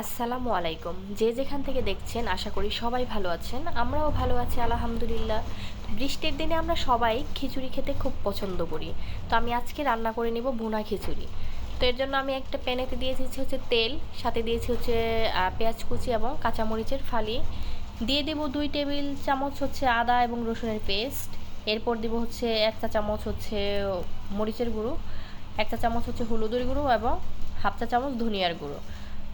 আসসালামু আলাইকুম। যে যেখান থেকে দেখছেন, আশা করি সবাই ভালো আছেন। আমরাও ভালো আছি, আলহামদুলিল্লাহ। বৃষ্টির দিনে আমরা সবাই খিচুড়ি খেতে খুব পছন্দ করি। তো আমি আজকে রান্না করে নেব ভুনা খিচুড়ি। তো এর জন্য আমি একটা প্যানেতে দিয়েছি হচ্ছে তেল, সাথে দিয়েছি হচ্ছে পেঁয়াজ কুচি এবং কাঁচামরিচের ফালি। দিয়ে দেব দুই টেবিল চামচ হচ্ছে আদা এবং রসুনের পেস্ট। এরপর দিব হচ্ছে এক চা চামচ হচ্ছে মরিচের গুঁড়ো, এক চা চামচ হচ্ছে হলুদের গুঁড়ো এবং হাফ চা চামচ ধনিয়ার গুঁড়ো।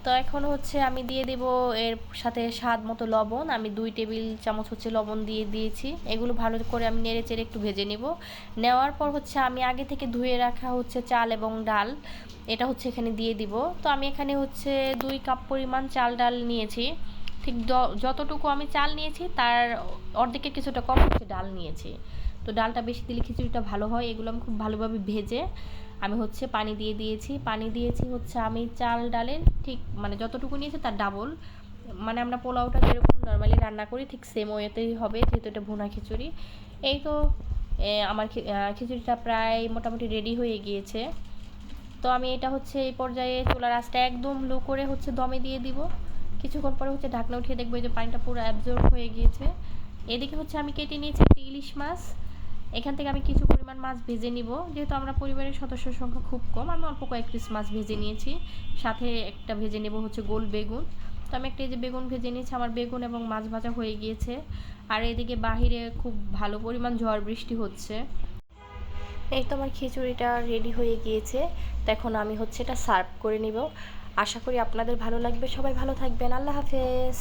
তো এখন হচ্ছে আমি দিয়ে দেব এর সাথে স্বাদ মতো লবণ। আমি দুই টেবিল চামচ হচ্ছে লবণ দিয়ে দিয়েছি। এগুলো ভালো করে আমি নেড়ে চেড়ে একটু ভেজে নেব। নেওয়ার পর হচ্ছে আমি আগে থেকে ধুয়ে রাখা হচ্ছে চাল এবং ডাল, এটা হচ্ছে এখানে দিয়ে দিব। তো আমি এখানে হচ্ছে দুই কাপ পরিমাণ চাল ডাল নিয়েছি। ঠিক যতটুকু আমি চাল নিয়েছি, তার অর্ধেকের কিছুটা কম হচ্ছে ডাল নিয়েছি। তো ডালটা বেশি দিলে খিচুড়িটা ভালো হয়। এগুলো আমি খুব ভালোভাবে ভেজে আমি হচ্ছে পানি দিয়ে দিয়েছি। পানি দিয়েছি হচ্ছে আমি চাল ডালের ঠিক মানে যতটুকু নিয়েছি তার ডাবল। মানে আমরা পোলাওটা যেরকম নর্মালি রান্না করি ঠিক সেম ওয়েতেই হবে যেহেতু এটা ভুনা খিচুড়ি। এই তো আমার খিচুড়িটা প্রায় মোটামুটি রেডি হয়ে গিয়েছে। তো আমি এটা হচ্ছে এই পর্যায়ে চুলার আঁচটা একদম লো করে হচ্ছে দমে দিয়ে দিব। কিছুক্ষণ পরে হচ্ছে ঢাকনা উঠিয়ে দেখব যে পানিটা পুরো অ্যাবজর্ব হয়ে গিয়েছে। এদিকে হচ্ছে আমি কেটে নিয়েছি একটি ইলিশ মাছ। এখান থেকে আমি কিছু পরিমাণ মাছ ভেজে নিব। যেহেতু আমরা পরিবারের সদস্য সংখ্যা খুব কম, আমি অল্প কয়েক পিস মাছ ভেজে নিয়েছি। সাথে একটা ভেজে নেব হচ্ছে গোল বেগুন। তো আমি একটা এই যে বেগুন ভেজে নিয়েছি, আমার বেগুন এবং মাছ ভাজা হয়ে গিয়েছে। আর এদিকে বাহিরে খুব ভালো পরিমাণ ঝড় বৃষ্টি হচ্ছে। এই তো আমার খিচুড়িটা রেডি হয়ে গিয়েছে। তো এখন আমি হচ্ছে এটা সার্ভ করে নিব। আশা করি আপনাদের ভালো লাগবে। সবাই ভালো থাকবেন। আল্লাহ হাফেজ।